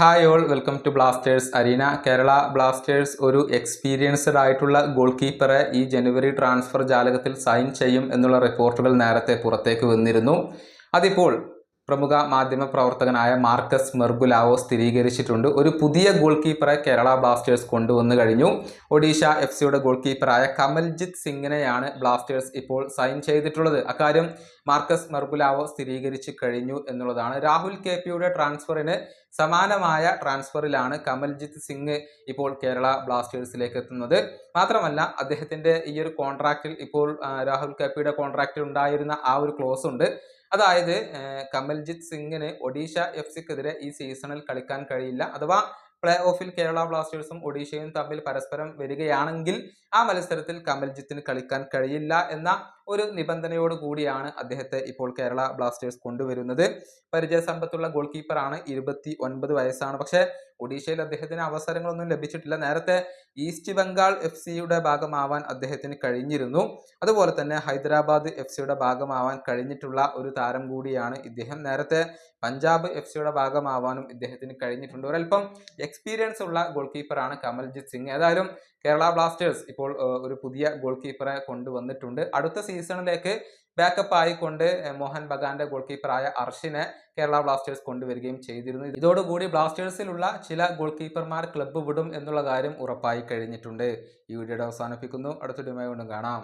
Hi all welcome to Blasters arena. Kerala Blasters ഒരു experienced ആയിട്ടുള്ള goal കീപ്പറെ ഈ ജനുവരി ട്രാൻസ്ഫർ ജാലകത്തിൽ സൈൻ ചെയ്യും എന്നുള്ള റിപ്പോർട്ടുകൾ നേരത്തെ പുറത്തേക്ക് വന്നിരുന്നു. അതിപ്പോൾ പ്രമുഖ മാധ്യമ പ്രവർത്തകനായ മാർക്കസ് മെർഗുലാവോ സ്ഥിരീകരിച്ചിട്ടുണ്ട്. ഒരു പുതിയ ഗോൾ കീപ്പറെ കേരള ബ്ലാസ്റ്റേഴ്സ് കൊണ്ടുവന്നു കഴിഞ്ഞു. ഒഡീഷ എഫ് സിയുടെ ഗോൾ കീപ്പറായ കമൽജിത് സിംഗിനെയാണ് ബ്ലാസ്റ്റേഴ്സ് ഇപ്പോൾ സൈൻ ചെയ്തിട്ടുള്ളത്. അക്കാര്യം മാർക്കസ് മെർഗുലാവോ സ്ഥിരീകരിച്ചു കഴിഞ്ഞു എന്നുള്ളതാണ്. രാഹുൽ കെ പിയുടെ ട്രാൻസ്ഫറിന് സമാനമായ ട്രാൻസ്ഫറിലാണ് കമൽജിത് സിംഗ് ഇപ്പോൾ കേരള ബ്ലാസ്റ്റേഴ്സിലേക്ക് എത്തുന്നത്. മാത്രമല്ല അദ്ദേഹത്തിന്റെ ഈ ഒരു കോൺട്രാക്റ്റിൽ ഇപ്പോൾ രാഹുൽ കെ പിയുടെ കോൺട്രാക്റ്റിൽ ഉണ്ടായിരുന്ന ആ ഒരു ക്ലോസ് ഉണ്ട്. അതായത് കമൽജിത് സിംഗിന് ഒഡീഷ എഫ് സിക്കെതിരെ ഈ സീസണിൽ കളിക്കാൻ കഴിയില്ല. അഥവാ പ്ലേ ഓഫിൽ കേരള ബ്ലാസ്റ്റേഴ്സും ഒഡീഷയും തമ്മിൽ പരസ്പരം വരികയാണെങ്കിൽ ആ മത്സരത്തിൽ കമൽജിത്തിന് കളിക്കാൻ കഴിയില്ല എന്ന ഒരു നിബന്ധനയോട് കൂടിയാണ് അദ്ദേഹത്തെ ഇപ്പോൾ കേരള ബ്ലാസ്റ്റേഴ്സ് കൊണ്ടുവരുന്നത്. പരിചയസമ്പത്തുള്ള ഗോൾ കീപ്പറാണ് ഇരുപത്തി ഒൻപത് വയസ്സാണ്. പക്ഷേ ഒഡീഷയിൽ അദ്ദേഹത്തിന് അവസരങ്ങളൊന്നും ലഭിച്ചിട്ടില്ല. നേരത്തെ ഈസ്റ്റ് ബംഗാൾ എഫ് സിയുടെ ഭാഗമാവാൻ അദ്ദേഹത്തിന് കഴിഞ്ഞിരുന്നു. അതുപോലെ തന്നെ ഹൈദരാബാദ് എഫ് സിയുടെ ഭാഗമാവാൻ കഴിഞ്ഞിട്ടുള്ള ഒരു താരം കൂടിയാണ് ഇദ്ദേഹം. നേരത്തെ പഞ്ചാബ് എഫ് സിയുടെ ഭാഗമാവാനും ഇദ്ദേഹത്തിന് കഴിഞ്ഞിട്ടുണ്ട്. ഒരല്പം എക്സ്പീരിയൻസ് ഉള്ള ഗോൾ കീപ്പറാണ് കമൽജിത് സിംഗ്. ഏതായാലും കേരള ബ്ലാസ്റ്റേഴ്സ് ഇപ്പോൾ ഒരു പുതിയ ഗോൾ കീപ്പറെ കൊണ്ടുവന്നിട്ടുണ്ട്. അടുത്ത സീസണിലേക്ക് ബാക്കപ്പ് ആയിക്കൊണ്ട് മോഹൻ ബഗാന്റെ ഗോൾ കീപ്പറായ അർഷിനെ കേരള ബ്ലാസ്റ്റേഴ്സ് കൊണ്ടുവരികയും ചെയ്തിരുന്നു. ഇതോടുകൂടി ബ്ലാസ്റ്റേഴ്സിലുള്ള ചില ഗോൾ കീപ്പർമാർ ക്ലബ്ബ് വിടും എന്നുള്ള കാര്യം ഉറപ്പായി കഴിഞ്ഞിട്ടുണ്ട്. ഈ വീഡിയോയുടെ അവസാനിപ്പിക്കുന്നു. അടുത്ത വീഡിയോയുമായി വീണ്ടും കാണാം.